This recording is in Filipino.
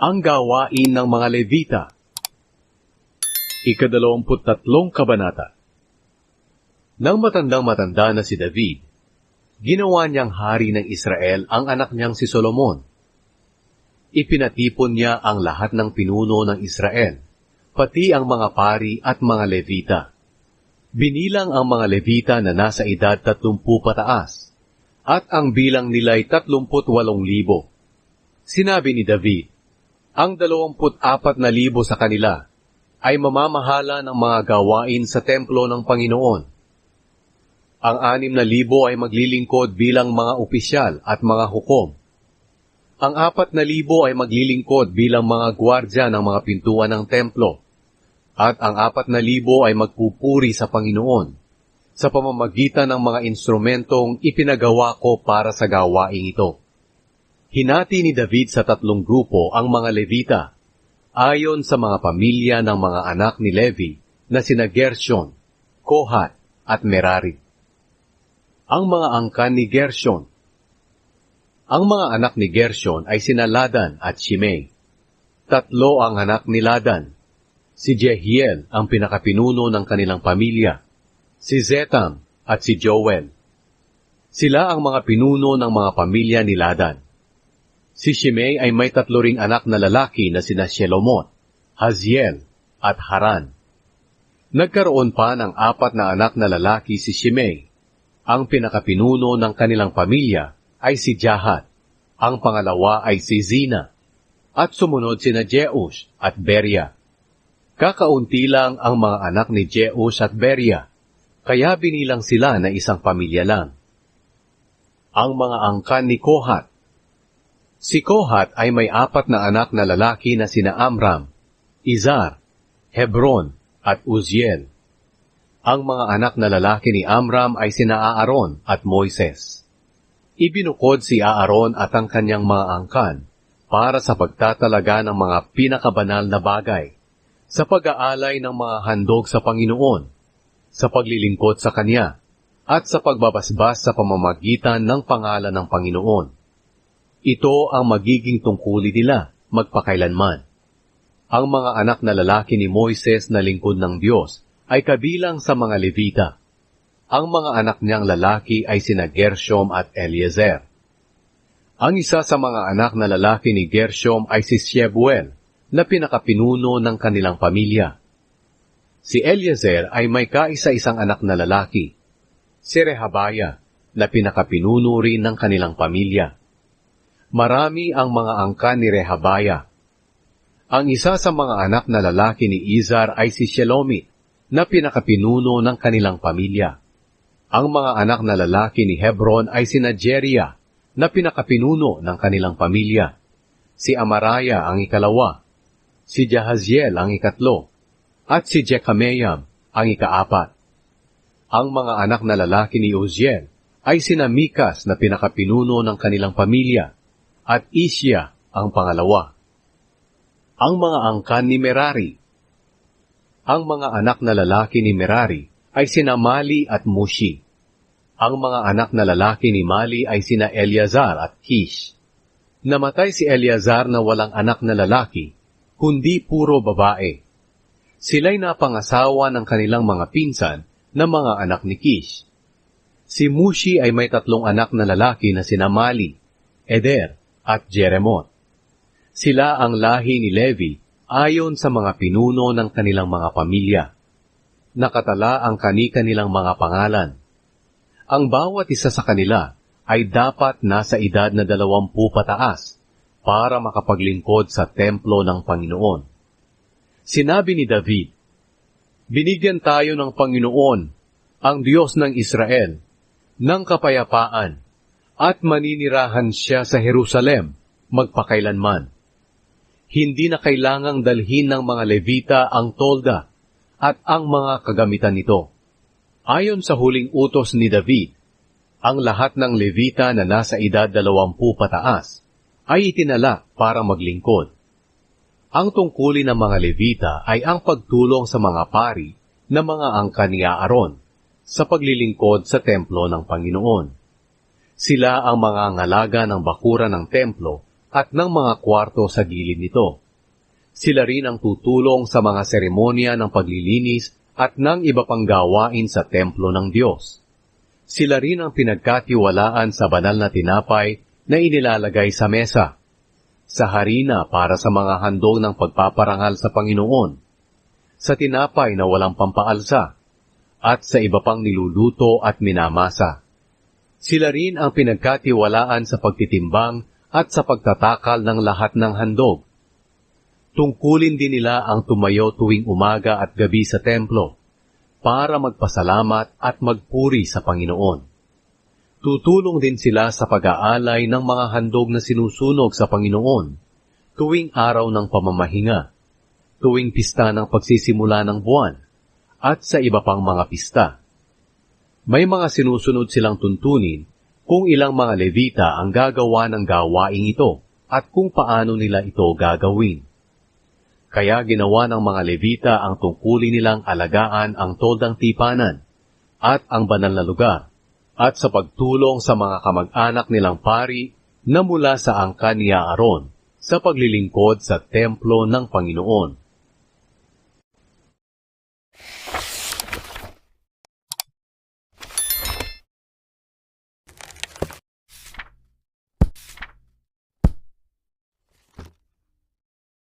Ang gawain ng mga Levita Ikadalawamput tatlong kabanata Nang matandang matanda na si David, ginawa niyang hari ng Israel ang anak niyang si Solomon. Ipinatipon niya ang lahat ng pinuno ng Israel, pati ang mga pari at mga Levita. Binilang ang mga Levita na nasa edad tatlumpu pataas, at ang bilang nila'y tatlumput walong libo. Sinabi ni David, ang dalawamput apat na libo sa kanila ay mamamahala ng mga gawain sa templo ng Panginoon. Ang anim na libo ay maglilingkod bilang mga opisyal at mga hukom. Ang apat na libo ay maglilingkod bilang mga gwardya ng mga pintuan ng templo. At ang apat na libo ay magpupuri sa Panginoon sa pamamagitan ng mga instrumentong ipinagawa ko para sa gawaing ito. Hinati ni David sa tatlong grupo ang mga Levita, ayon sa mga pamilya ng mga anak ni Levi na sina Gershon, Kohat at Merari. Ang mga angkan ni Gershon Ang mga anak ni Gershon ay sina Ladan at Shimei. Tatlo ang anak ni Ladan. Si Jehiel ang pinakapinuno ng kanilang pamilya, si Zetam at si Joel. Sila ang mga pinuno ng mga pamilya ni Ladan. Si Shimei ay may tatlo ring anak na lalaki na sina Shelomot, Haziel, at Haran. Nagkaroon pa ng apat na anak na lalaki si Shimei. Ang pinakapinuno ng kanilang pamilya ay si Jahat, ang pangalawa ay si Zina, at sumunod sina Jeush at Beria. Kakaunti lang ang mga anak ni Jeush at Beria, kaya binilang sila na isang pamilya lang. Ang mga angkan ni Kohat Si Kohat ay may apat na anak na lalaki na sina Amram, Izar, Hebron, at Uziel. Ang mga anak na lalaki ni Amram ay sina Aaron at Moises. Ibinukod si Aaron at ang kanyang mga angkan para sa pagtatalaga ng mga pinakabanal na bagay, sa pag-aalay ng mga handog sa Panginoon, sa paglilingkod sa Kanya, at sa pagbabasbas sa pamamagitan ng pangalan ng Panginoon. Ito ang magiging tungkulin nila magpakailanman. Ang mga anak na lalaki ni Moises na lingkod ng Diyos ay kabilang sa mga Levita. Ang mga anak niyang lalaki ay sina Gershom at Eliezer. Ang isa sa mga anak na lalaki ni Gershom ay si Shebuel, na pinakapinuno ng kanilang pamilya. Si Eliezer ay may kaisa-isang anak na lalaki, si Rehabaya, na pinakapinuno rin ng kanilang pamilya. Marami ang mga angka ni Rehabaya. Ang isa sa mga anak na lalaki ni Izar ay si Shelomit, na pinakapinuno ng kanilang pamilya. Ang mga anak na lalaki ni Hebron ay sina Jeria, na pinakapinuno ng kanilang pamilya. Si Amaraya ang ikalawa, si Jahaziel ang ikatlo, at si Jekameam ang ikaapat. Ang mga anak na lalaki ni Uziel ay sina Mikas na pinakapinuno ng kanilang pamilya, at Isya ang pangalawa. Ang mga angkan ni Merari Ang mga anak na lalaki ni Merari ay sina Mali at Mushi. Ang mga anak na lalaki ni Mali ay sina Eleazar at Kish. Namatay si Eleazar na walang anak na lalaki, kundi puro babae. Sila'y napangasawa ng kanilang mga pinsan na mga anak ni Kish. Si Mushi ay may tatlong anak na lalaki na sina Mali, Eder, at Jeremot. Sila ang lahi ni Levi ayon sa mga pinuno ng kanilang mga pamilya. Nakatala ang kani-kanilang mga pangalan. Ang bawat isa sa kanila ay dapat nasa edad na dalawampu pataas para makapaglingkod sa templo ng Panginoon. Sinabi ni David, Binigyan tayo ng Panginoon, ang Diyos ng Israel, ng kapayapaan, at maninirahan siya sa Jerusalem magpakailanman. Hindi na kailangang dalhin ng mga Levita ang tolda at ang mga kagamitan nito. Ayon sa huling utos ni David, ang lahat ng Levita na nasa edad dalawampu pataas ay itinala para maglingkod. Ang tungkulin ng mga Levita ay ang pagtulong sa mga pari na mga angka ni Aaron sa paglilingkod sa templo ng Panginoon. Sila ang mga ngalaga ng bakura ng templo at ng mga kwarto sa gilid nito. Sila rin ang tutulong sa mga seremonya ng paglilinis at ng iba pang gawain sa templo ng Diyos. Sila rin ang pinagkatiwalaan sa banal na tinapay na inilalagay sa mesa, sa harina para sa mga handog ng pagpaparangal sa Panginoon, sa tinapay na walang pampaalsa, at sa iba pang niluluto at minamasa. Sila rin ang pinagkatiwalaan sa pagtitimbang at sa pagtatakal ng lahat ng handog. Tungkulin din nila ang tumayo tuwing umaga at gabi sa templo para magpasalamat at magpuri sa Panginoon. Tutulong din sila sa pag-aalay ng mga handog na sinusunog sa Panginoon tuwing araw ng pamamahinga, tuwing pista ng pagsisimula ng buwan, at sa iba pang mga pista. May mga sinusunod silang tuntunin kung ilang mga levita ang gagawa ng gawaing ito at kung paano nila ito gagawin. Kaya ginawa ng mga levita ang tungkulin nilang alagaan ang toldang tipanan at ang banal na lugar at sa pagtulong sa mga kamag-anak nilang pari na mula sa angkan ni Aaron sa paglilingkod sa templo ng Panginoon.